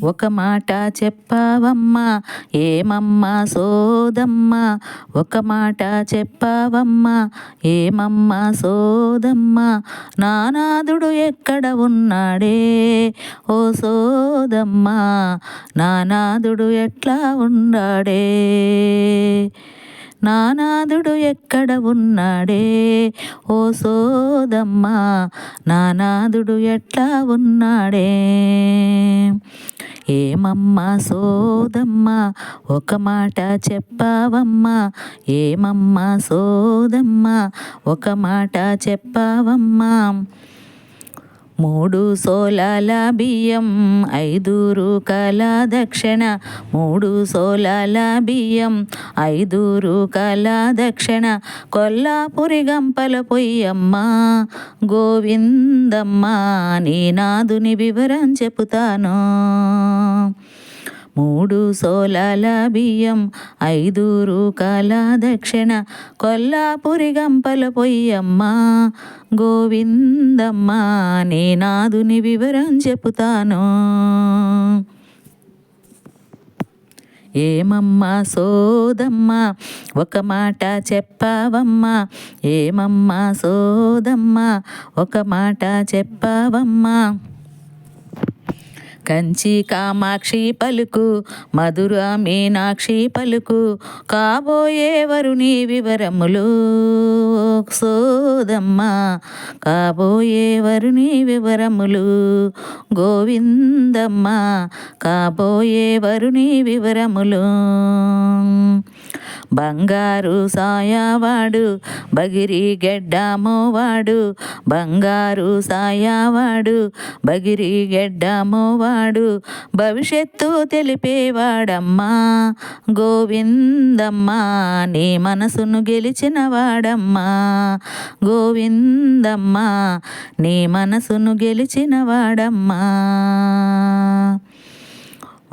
ఒక మాట చెప్పావమ్మా ఏమమ్మా సోదమ్మా? ఒక మాట చెప్పావమ్మా ఏమమ్మా సోదమ్మా? నానాదుడు ఎక్కడ ఉన్నాడే? ఓ సోదమ్మా నానాదుడు ఎట్లా ఉన్నాడే? నానాదుడు ఎక్కడ ఉన్నాడే? ఓ సోదమ్మా నానాదుడు ఎట్లా ఉన్నాడే? ఏమమ్మా సోదమ్మా ఒక మాట చెప్పావమ్మా. ఏమమ్మా సోదమ్మా ఒక మాట చెప్పావమ్మా. మూడు సోలాల బియ్యం ఐదు రూకల దక్షిణ. మూడు సోలాల బియ్యం ఐదు రూకల దక్షిణ. కొల్లాపురి గంపల పొయ్యమ్మ గోవిందమ్మ నీ నాదుని వివరం చెబుతాను మూడు సోలాల బియ్యం ఐదు రూకాల దక్షిణ. కొల్లాపురి గంపల పొయ్యమ్మ గోవిందమ్మ నే నాదుని వివరం చెబుతాను ఏమమ్మా సోదమ్మా ఒక మాట చెప్పావమ్మా. ఏమమ్మా సోదమ్మా ఒక మాట చెప్పావమ్మా. కంచి కామాక్షి పలుకు మధుర మీనాక్షి పలుకు కాబోయే నీ వివరములు. సోదమ్మ కాబోయే నీ వివరములు. గోవిందమ్మ కాబోయే నీ వివరములు. బంగారు సాయవాడు బగిరి గెడ్డమోవాడు బంగారు సాయవాడు బగిరి గెడ్డమోవాడు భవిష్యత్తు తెలిపేవాడమ్మా గోవిందమ్మా నీ మనసును గెలిచిన వాడమ్మా. గోవిందమ్మా నీ మనసును గెలిచిన వాడమ్మా.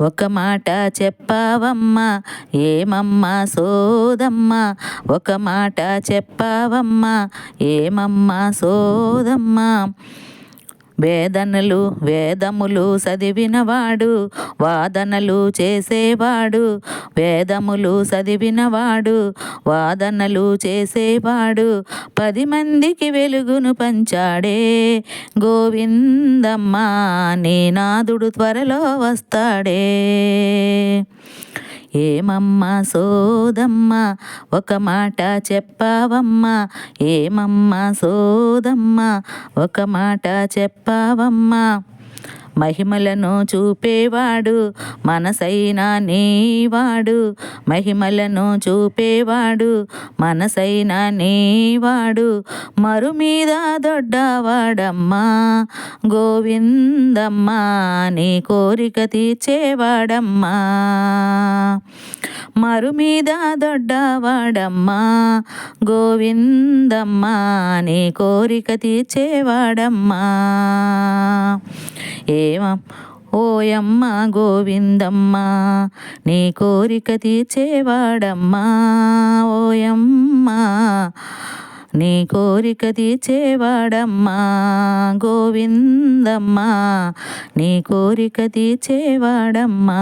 ఒక మాట చెప్పావమ్మా ఏమమ్మా సోదమ్మా? ఒక మాట చెప్పావమ్మా ఏమమ్మా సోదమ్మా? వేదనలు వేదములు చదివినవాడు వాదనలు చేసేవాడు వేదములు చదివినవాడు వాదనలు చేసేవాడు పది మందికి వెలుగును పంచాడే. గోవిందమ్మ నీ నాదుడు త్వరలో వస్తాడే. ఏమమ్మా సోదమ్మా ఒక మాట చెప్పావమ్మా. ఏమమ్మా సోదమ్మా ఒక మాట చెప్పావమ్మా. మహిమలను చూపేవాడు మనసైనా నీవాడు. మహిమలను చూపేవాడు మనసైనా నీవాడు. మరు మీద దొడ్డవాడమ్మా గోవిందమ్మా నీ కోరిక తీర్చేవాడమ్మా. మరుమీద దొడ్డవాడమ్మా గోవిందమ్మా నీ కోరిక తీర్చేవాడమ్మా. ఏమ? ఓయమ్మ గోవిందమ్మ నీ కోరిక తీర్చేవాడమ్మా. ఓయమ్మ నీ కోరిక తీర్చేవాడమ్మా. గోవిందమ్మా నీ కోరిక తీర్చేవాడమ్మా.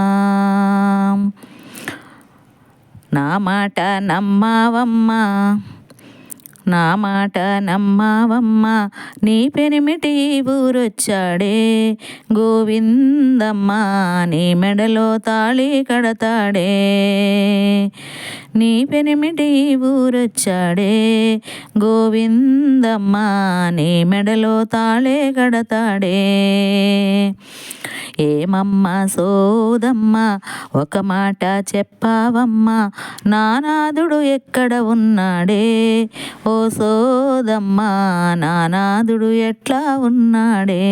నా మాట నమ్మావమ్మా. నా మాట నమ్మావమ్మ. నీ పెనిమిటి ఊరొచ్చాడే. గోవిందమ్మ నీ మెడలో తాళి కడతాడే. నీ పెనిమిటి ఊరొచ్చాడే. గోవిందమ్మ నీ మెడలో తాళే కడతాడే. ఏమమ్మా సోదమ్మా ఒక మాట చెప్పావమ్మా నానాదుడు ఎక్కడ ఉన్నాడే? ఓ సోదమ్మా నానాదుడు ఎట్లా ఉన్నాడే?